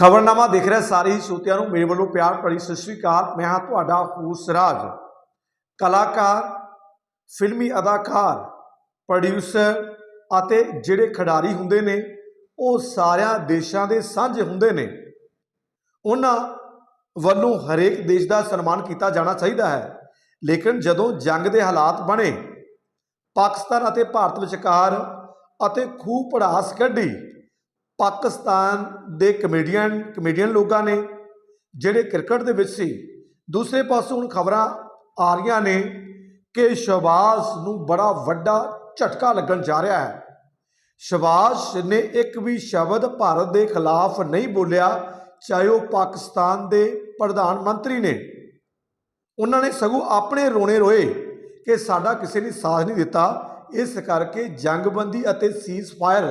ਖਬਰਨਾਮਾ ਦੇਖ ਰਹੇ, ਸਾਰੇ ਹੀ ਸਰੋਤਿਆਂ ਨੂੰ ਮੇਰੇ ਵੱਲੋਂ ਪਿਆਰ ਭਰੀ ਸਤਿ ਸ਼੍ਰੀ ਅਕਾਲ। ਮੈਂ ਹਾਂ ਤੁਹਾਡਾ ਹੂਸਰਾਜ, ਕਲਾਕਾਰ, ਫਿਲਮੀ ਅਦਾਕਾਰ ਪ੍ਰੋਡਿਊਸਰ ਅਤੇ ਜਿਹੜੇ ਖਿਡਾਰੀ ਹੁੰਦੇ ਨੇ, ਉਹ ਸਾਰਿਆਂ ਦੇਸ਼ਾਂ ਦੇ ਸਾਂਝੇ ਹੁੰਦੇ ਨੇ। ਉਹਨਾਂ ਵੱਲੋਂ ਹਰੇਕ ਦੇਸ਼ ਦਾ ਸਨਮਾਨ ਕੀਤਾ ਜਾਣਾ ਚਾਹੀਦਾ ਹੈ। ਲੇਕਿਨ ਜਦੋਂ ਜੰਗ ਦੇ ਹਾਲਾਤ ਬਣੇ, ਪਾਕਿਸਤਾਨ ਅਤੇ ਭਾਰਤ ਵਿਚਕਾਰ ਅਤੇ ਖੂਹ ਪੜਾਸ ਕੱਢੀ ਪਾਕਿਸਤਾਨ ਦੇ ਕਮੇਡੀਅਨ ਕਮੇਡੀਅਨ ਲੋਕਾਂ ਨੇ, ਜਿਹੜੇ ਕ੍ਰਿਕਟ ਦੇ ਵਿੱਚ ਸੀ, ਦੂਸਰੇ ਪਾਸੇ ਹੁਣ ਖਬਰਾਂ ਆ ਰਹੀਆਂ ਨੇ ਕਿ ਸ਼ਹਬਾਜ਼ ਨੂੰ ਬੜਾ ਵੱਡਾ ਝਟਕਾ ਲੱਗਣ ਜਾ ਰਿਹਾ ਹੈ। ਸ਼ਹਬਾਜ਼ ਨੇ ਇੱਕ ਵੀ ਸ਼ਬਦ ਭਾਰਤ ਦੇ ਖਿਲਾਫ ਨਹੀਂ ਬੋਲਿਆ, ਚਾਹੇ ਉਹ ਪਾਕਿਸਤਾਨ ਦੇ ਪ੍ਰਧਾਨ ਮੰਤਰੀ ਨੇ। ਉਹਨਾਂ ਨੇ ਸਗੋਂ ਆਪਣੇ ਰੋਣੇ ਰੋਏ ਕਿ ਸਾਡਾ ਕਿਸੇ ਨੇ ਸਾਥ ਨਹੀਂ ਦਿੱਤਾ। ਇਸ ਕਰਕੇ ਜੰਗਬੰਦੀ ਅਤੇ ਸੀਜ਼ ਫਾਇਰ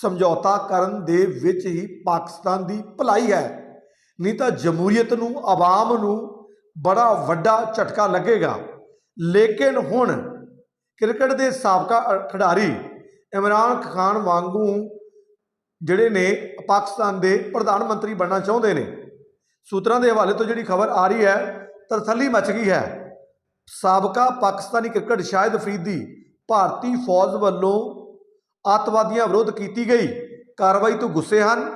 ਸਮਝੌਤਾ ਕਰਨ ਦੇ ਵਿੱਚ ਹੀ ਪਾਕਿਸਤਾਨ ਦੀ ਭਲਾਈ ਹੈ। ਨਹੀਂ ਤਾਂ ਜਮਹੂਰੀਅਤ ਨੂੰ, ਆਵਾਮ ਨੂੰ ਬੜਾ ਵੱਡਾ ਝਟਕਾ ਲੱਗੇਗਾ। ਲੇਕਿਨ ਹੁਣ ਕ੍ਰਿਕਟ ਦੇ ਸਾਬਕਾ ਖਿਡਾਰੀ ਇਮਰਾਨ ਖਾਨ ਵਾਂਗੂ ਜਿਹੜੇ ਨੇ, ਪਾਕਿਸਤਾਨ ਦੇ ਪ੍ਰਧਾਨ ਮੰਤਰੀ ਬਣਨਾ ਚਾਹੁੰਦੇ ਨੇ। ਸੂਤਰਾਂ ਦੇ ਹਵਾਲੇ ਤੋਂ ਜਿਹੜੀ ਖਬਰ ਆ ਰਹੀ ਹੈ ਤਰਥੱਲੀ ਮਚ ਗਈ ਹੈ। ਸਾਬਕਾ ਪਾਕਿਸਤਾਨੀ ਕ੍ਰਿਕਟ ਸ਼ਾਹਿਦ ਫਰੀਦੀ ਭਾਰਤੀ ਫੌਜ ਵੱਲੋਂ ਅੱਤਵਾਦੀਆਂ ਵਿਰੁੱਧ ਕੀਤੀ ਗਈ। ਕਾਰਵਾਈ ਤੋਂ ਗੁੱਸੇ ਹਨ।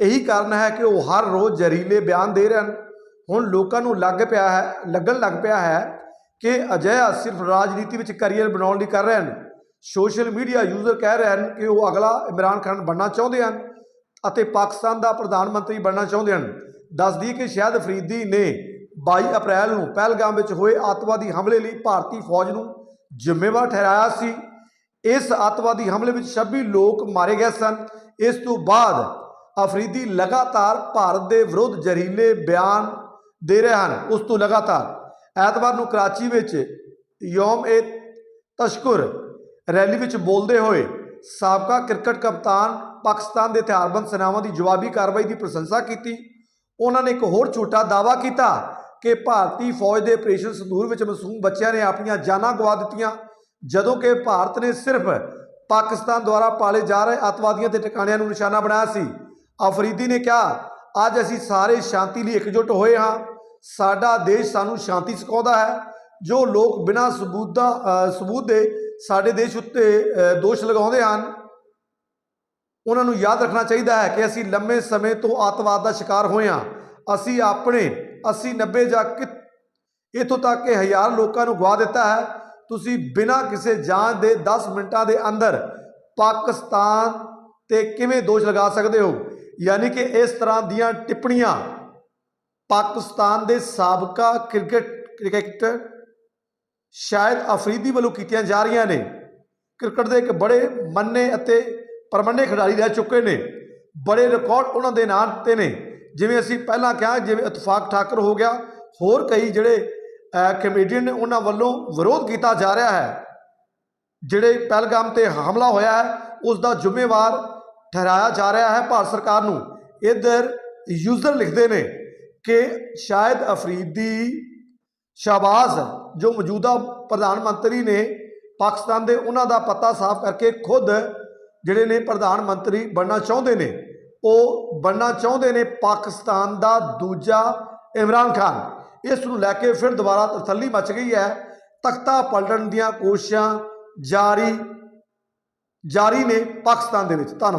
ਇਹੀ ਕਾਰਨ ਹੈ ਕਿ ਉਹ ਹਰ ਰੋਜ਼ ਜ਼ਹਿਰੀਲੇ ਬਿਆਨ ਦੇ ਰਹੇ ਹਨ। ਹੁਣ ਲੋਕਾਂ ਨੂੰ ਲੱਗ ਪਿਆ ਹੈ, ਲੱਗਣ ਲੱਗ ਪਿਆ ਹੈ ਕਿ ਅਜਿਹਾ ਸਿਰਫ ਰਾਜਨੀਤੀ ਵਿੱਚ ਕੈਰੀਅਰ ਬਣਾਉਣ ਲਈ ਕਰ ਰਹੇ ਹਨ। ਸੋਸ਼ਲ ਮੀਡੀਆ ਯੂਜ਼ਰ ਕਹਿ ਰਹੇ ਹਨ ਕਿ ਉਹ ਅਗਲਾ ਇਮਰਾਨ ਖਾਨ ਬਣਨਾ ਚਾਹੁੰਦੇ ਹਨ ਅਤੇ ਪਾਕਿਸਤਾਨ ਦਾ ਪ੍ਰਧਾਨ ਮੰਤਰੀ ਬਣਨਾ ਚਾਹੁੰਦੇ ਹਨ। ਦੱਸਦੀ ਕਿ ਸ਼ਾਹਿਦ ਅਫਰੀਦੀ ਨੇ 22 ਅਪ੍ਰੈਲ ਨੂੰ ਪਹਿਲਗਾਮ ਵਿੱਚ ਹੋਏ ਅੱਤਵਾਦੀ ਹਮਲੇ ਲਈ ਭਾਰਤੀ ਫੌਜ ਨੂੰ ਜ਼ਿੰਮੇਵਾਰ ਠਹਿਰਾਇਆ ਸੀ। ਇਸ ਅੱਤਵਾਦੀ ਹਮਲੇ ਵਿੱਚ 26 ਲੋਕ ਮਾਰੇ ਗਏ ਸਨ। ਇਸ ਤੋਂ ਬਾਅਦ ਅਫਰੀਦੀ ਲਗਾਤਾਰ ਭਾਰਤ ਦੇ ਵਿਰੁੱਧ ਜ਼ਹਿਰੀਲੇ ਬਿਆਨ ਦੇ ਰਹੇ ਹਨ। ਉਸ ਤੋਂ ਲਗਾਤਾਰ ਐਤਵਾਰ ਨੂੰ ਕਰਾਚੀ ਵਿੱਚ ਯੋਮ ਏ ਤਸ਼ਕੁਰ ਰੈਲੀ ਵਿੱਚ ਬੋਲਦੇ ਹੋਏ ਸਾਬਕਾ ਕ੍ਰਿਕਟ ਕਪਤਾਨ ਪਾਕਿਸਤਾਨ ਦੇ ਹਥਿਆਰਬੰਦ ਸੈਨਾਵਾਂ ਦੀ ਜਵਾਬੀ ਕਾਰਵਾਈ ਦੀ ਪ੍ਰਸ਼ੰਸਾ ਕੀਤੀ। ਉਹਨਾਂ ਨੇ ਇੱਕ ਹੋਰ ਝੂਠਾ ਦਾਅਵਾ ਕੀਤਾ ਕਿ ਭਾਰਤੀ ਫੌਜ ਦੇ ਆਪਰੇਸ਼ਨ ਸੰਦੂਰ ਵਿੱਚ ਮਾਸੂਮ ਬੱਚਿਆਂ ਨੇ ਆਪਣੀਆਂ ਜਾਨਾਂ ਗਵਾ ਦਿੱਤੀਆਂ। ਜਦੋਂ ਕਿ ਭਾਰਤ ਨੇ ਸਿਰਫ ਪਾਕਿਸਤਾਨ ਦੁਆਰਾ ਪਾਲੇ ਜਾ ਰਹੇ ਅੱਤਵਾਦੀਆਂ ਦੇ ਟਿਕਾਣਿਆਂ ਨੂੰ ਨਿਸ਼ਾਨਾ ਬਣਾਇਆ ਸੀ। ਅਫਰੀਦੀ ਨੇ ਕਿਹਾ, ਅੱਜ ਅਸੀਂ ਸਾਰੇ ਸ਼ਾਂਤੀ ਲਈ ਇਕਜੁੱਟ ਹੋਏ ਹਾਂ। ਸਾਡਾ ਦੇਸ਼ ਸਾਨੂੰ ਸ਼ਾਂਤੀ ਸਿਖਾਉਂਦਾ ਹੈ। ਜੋ ਲੋਕ ਬਿਨਾਂ ਸਬੂਤ ਦਾ ਸਬੂਤ ਦੇ ਸਾਡੇ ਦੇਸ਼ ਉੱਤੇ ਦੋਸ਼ ਲਗਾਉਂਦੇ ਹਨ, ਉਹਨਾਂ ਨੂੰ ਯਾਦ ਰੱਖਣਾ ਚਾਹੀਦਾ ਹੈ ਕਿ ਅਸੀਂ ਲੰਮੇ ਸਮੇਂ ਤੋਂ ਅੱਤਵਾਦ ਦਾ ਸ਼ਿਕਾਰ ਹੋਏ ਹਾਂ। ਅਸੀਂ ਆਪਣੇ 80 90 ਜਾਂ ਕਿ ਇਥੋਂ ਤੱਕ ਕਿ ਹਜ਼ਾਰ ਲੋਕਾਂ ਨੂੰ ਗਵਾ ਦਿੱਤਾ ਹੈ। ਤੁਸੀਂ ਬਿਨਾਂ ਕਿਸੇ ਜਾਂਚ ਦੇ 10 ਮਿੰਟਾਂ ਦੇ ਅੰਦਰ ਪਾਕਿਸਤਾਨ ਤੇ ਕਿਵੇਂ ਦੋਸ਼ ਲਗਾ ਸਕਦੇ ਹੋ? ਯਾਨੀ ਕਿ ਇਸ ਤਰ੍ਹਾਂ ਦੀਆਂ ਟਿੱਪਣੀਆਂ। ਪਾਕਿਸਤਾਨ ਦੇ ਸਾਬਕਾ ਕ੍ਰਿਕਟ ਕ੍ਰਿਕਟਰ ਸ਼ਾਇਦ ਅਫਰੀਦੀ ਵੱਲੋਂ ਕੀਤੀਆਂ ਜਾ ਰਹੀਆਂ ਨੇ। ਕ੍ਰਿਕਟ ਦੇ ਇੱਕ ਬੜੇ ਮੰਨੇ ਅਤੇ ਪਰਮੰਨੇ ਖਿਡਾਰੀ ਰਹਿ ਚੁੱਕੇ ਨੇ। ਬੜੇ ਰਿਕਾਰਡ ਉਹਨਾਂ ਦੇ ਨਾਂ ਤੇ ਨੇ। ਜਿਵੇਂ ਅਸੀਂ ਪਹਿਲਾਂ ਕਿਹਾ, ਜਿਵੇਂ ਇਤਫਾਕ ਠਾਕਰ ਹੋ ਗਿਆ, ਹੋਰ ਕਈ ਜਿਹੜੇ ਕਮੇਡੀਅਨ ਨੇ ਉਹਨਾਂ ਵੱਲੋਂ ਵਿਰੋਧ ਕੀਤਾ ਜਾ ਰਿਹਾ ਹੈ। ਜਿਹੜੇ ਪਹਿਲਗਾਮ ਤੇ ਹਮਲਾ ਹੋਇਆ ਹੈ ਉਸ ਦਾ ਜ਼ਿੰਮੇਵਾਰ ਠਹਿਰਾਇਆ ਜਾ ਰਿਹਾ ਹੈ ਭਾਰਤ ਸਰਕਾਰ ਨੂੰ। ਇਧਰ ਯੂਜ਼ਰ ਲਿਖਦੇ ਨੇ ਕਿ ਸ਼ਾਇਦ ਅਫਰੀਦੀ ਸ਼ਾਬਾਜ਼, ਜੋ ਮੌਜੂਦਾ ਪ੍ਰਧਾਨ ਮੰਤਰੀ ਨੇ ਪਾਕਿਸਤਾਨ ਦੇ ਉਹਨਾਂ ਦਾ ਪਤਾ ਸਾਫ਼ ਕਰਕੇ ਖੁਦ ਜਿਹੜੇ ਨੇ ਪ੍ਰਧਾਨ ਮੰਤਰੀ ਬਣਨਾ ਚਾਹੁੰਦੇ ਨੇ, ਉਹ ਬਣਨਾ ਚਾਹੁੰਦੇ ਨੇ ਪਾਕਿਸਤਾਨ ਦਾ ਦੂਜਾ ਇਮਰਾਨ ਖਾਨ। ਇਸ ਨੂੰ ਲੈ ਕੇ ਫਿਰ ਦੁਬਾਰਾ ਤਸੱਲੀ ਮਚ ਗਈ ਹੈ। ਤਖਤਾ ਪਲਟਣ ਦੀਆਂ ਕੋਸ਼ਿਸ਼ਾਂ ਜਾਰੀ ਜਾਰੀ ਨੇ ਪਾਕਿਸਤਾਨ ਦੇ ਵਿੱਚ। ਧੰਨਵਾਦ।